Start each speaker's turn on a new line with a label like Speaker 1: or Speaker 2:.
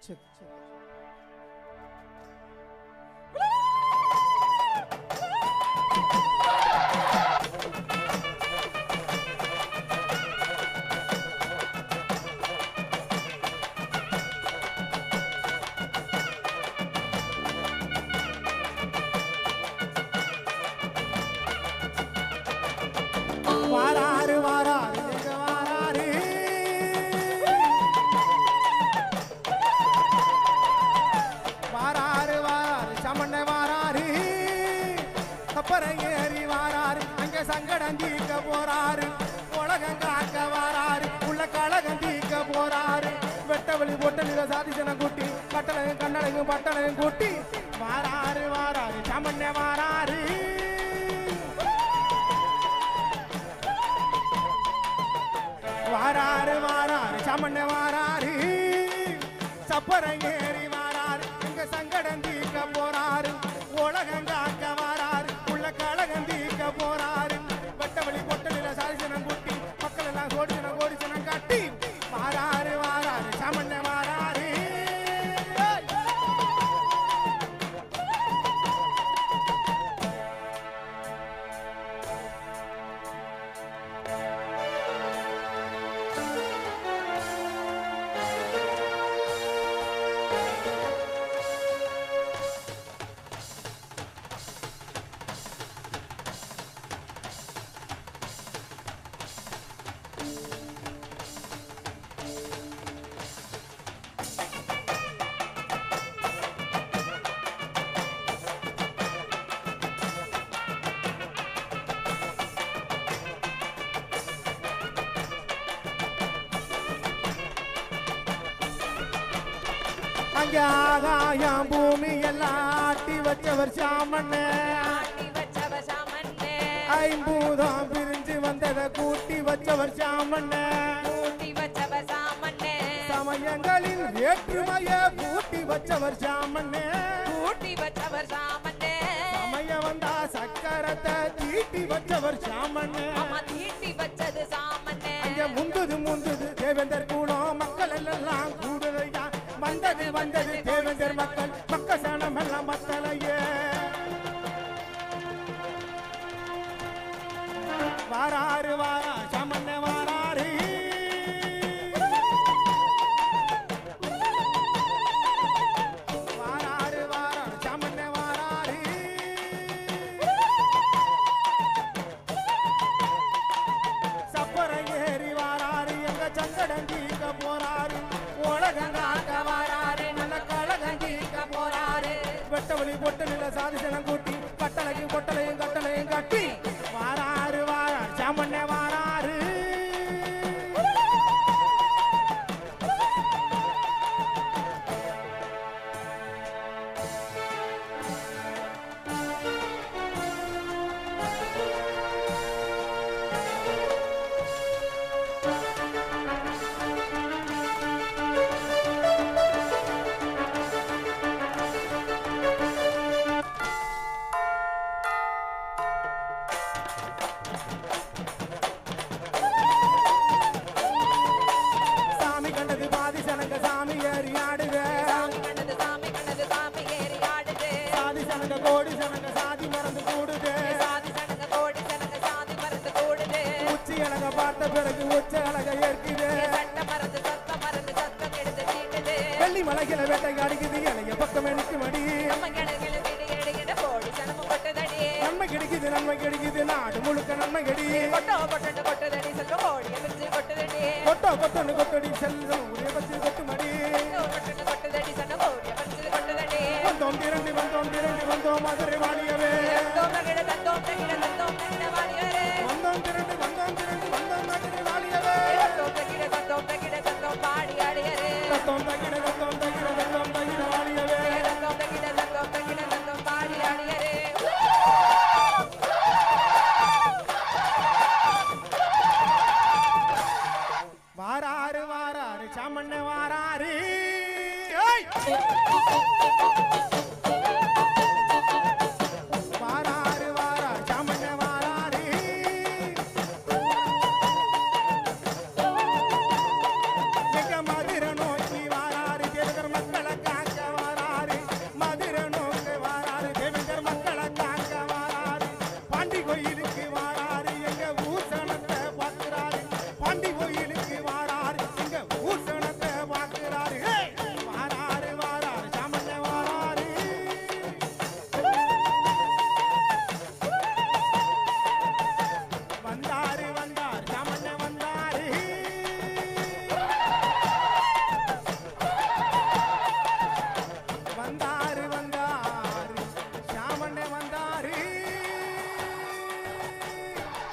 Speaker 1: 这，这。கப்பரை ஏறி வாராரு. அங்க சங்கடம் தீக்க போறாரு. உலகம் காக்க வாராரு. உள்ள கழகம் தீக்க போறாரு. வெட்டவெளி பொட்டலில சாதிச்சன கூட்டி கட்டளையும் கண்ணடையும் பட்டளையும் கூட்டி வாராரு வாராரு. சமண்ண வாராரு. வாராரு வாராரு. சமண்ண வாராரு. சப்பரம் அங்க ஆகாயம் பூமி எல்லாம் ஆட்டி வச்சவர் சாமண்ணே. ஐம்பூதம் பிரிஞ்சு வந்ததை கூட்டி வச்சவர் சாமண்ணே. சமயங்களில் வேற்றுமைய கூட்டி வச்சவர் சாமண்ணே.
Speaker 2: கூட்டி வச்சவர் சாமண்ணே.
Speaker 1: சமயம் வந்தா சக்கரத்தை தீட்டி வச்சவர் சாமண்ணே. எல்லாம் மத்தலையே வாராரு வெட்டவழி பொட்டலில சாதிசனம் கூட்டி கட்டளைக்கு பொட்டலையும் கட்டளையும் கட்டி. வெள்ளி மலைகளை வேட்டை அடிக்குது இலைய பக்கம் எனக்கு மடி. நன்மை கிடைக்குது நன்மை கிடைக்குது நாடு முழுக்க நன்மை கடி.
Speaker 2: கொட்டோ கொட்டு கொட்டுதடி சொல்ல கோடி எதிர்த்து கொட்டுதடி.
Speaker 1: கொட்டோ கொட்டோன்னு கொட்டடி பச்சு Hey!